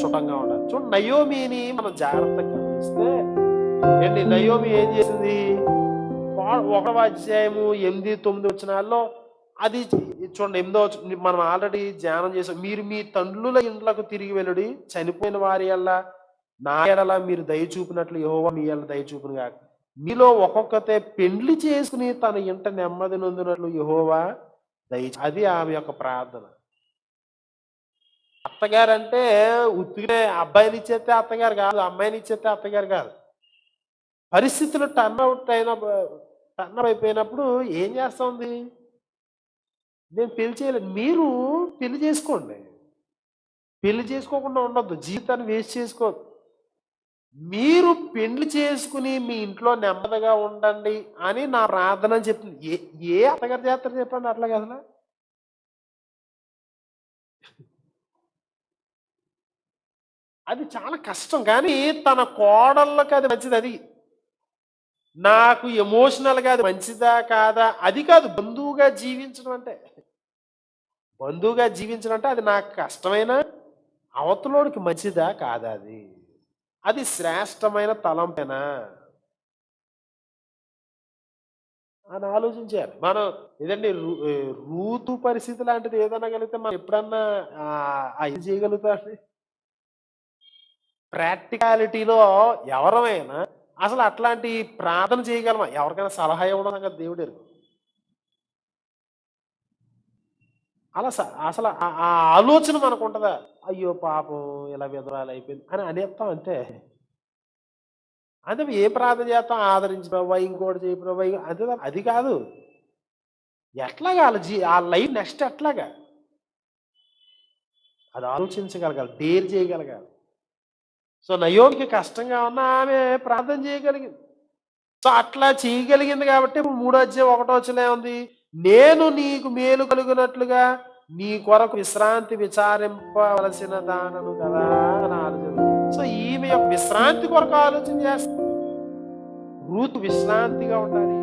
చుటంగా ఉండాలి. చూడండి నయోమిని మనం జాగ్రత్తగా గమనిస్తే ఏంటి నయోమి ఏం చేసింది? ఒకటవ అధ్యాయము ఎనిమిది తొమ్మిది వచ్చినాల్లో అది చూడండి ఎనిమిదో మనం ఆల్రెడీ ధ్యానం చేసాం. మీరు మీ తండ్రుల ఇండ్లకు తిరిగి వెళ్ళడి చనిపోయిన వారి వల్ల నా ఎడల మీరు దయ చూపినట్లు యెహోవా మీ ఎడల దయ చూపును కాక మీలో ఒక్కొక్కతే పెండ్లి చేసుకుని తన ఇంట నెమ్మది నొందినట్లు యహోవా దయ అది ఆమె యొక్క ప్రార్థన. అత్తగారు అంటే ఉత్తినే అబ్బాయిని ఇచ్చేస్తే అత్తగారు కాదు అమ్మాయిని ఇచ్చేస్తే అత్తగారు కాదు. పరిస్థితులు టర్న్ అవుట్ అయిన టర్న్ అయిపోయినప్పుడు ఏం చేస్తుంది నేను పెళ్ళి చేయలేదు. మీరు పెళ్ళి చేసుకోండి. పెళ్ళి చేసుకోకుండా ఉండొద్దు. జీవితాన్ని వేస్ట్ చేసుకో మీరు పెళ్ళి చేసుకుని మీ ఇంట్లో నెమ్మదిగా ఉండండి అని నా ప్రార్థన అని ఏ ఏ అత్తగారు చేస్తారు చెప్పండి అట్లా కదా అది చాలా కష్టం. కానీ తన కోడళ్ళకి అది మంచిది అది. నాకు ఎమోషనల్గా అది మంచిదా కాదా? అది కాదు. బంధువుగా జీవించడం అంటే. బంధువుగా జీవించడం అంటే అది నాకు కష్టమైన అవతలోడికి మంచిదా కాదా అది? అది శ్రేష్టమైన తలంపేనా? అని ఆలోచించాలి మనం ఏదండి రూతు పరిస్థితి లాంటిది ఏదన్నా కలిగితే మనం ఎప్పుడన్నా అది ఆ ఇది చేయగలుగుతామండి? ప్రాక్టికాలిటీలో ఎవరమైనా అసలు అట్లాంటి ప్రార్థన చేయగలమా? ఎవరికైనా సలహా ఇవ్వడం సంగతి దేవుడు ఎరుగు. అలా స- అసలు ఆ ఆలోచన మనకు ఉంటుందా అయ్యో పాపం ఇలా విధురాలు అయిపోయింది అని అనేస్తాం అంతే అంటే ఏ ప్రార్థన చేస్తాం? ఆదరించి ప్రభావ ఇంకోటి చేయి ప్రభావ అంతే అది కాదు. ఎట్లాగా వాళ్ళ జీ ఆ లైఫ్ నెక్స్ట్ ఎట్లాగా? అది ఆలోచించగలగాలి డేర్ చేయగలగాలి. సో నయోమికి కష్టంగా ఉన్న ఆమె ప్రార్థన చేయగలిగింది. సో అట్లా చేయగలిగింది కాబట్టి మూడో అధ్యాయం ఒకటో వచ్చిన ఉంది నేను నీకు మేలు కలుగునట్లుగా నీ కొరకు విశ్రాంతి విచారింపవలసిన దానను కదా అని ఆలోచన. సో ఈమె యొక్క విశ్రాంతి కొరకు ఆలోచన చేస్తుంది రూతు విశ్రాంతిగా ఉండాలి.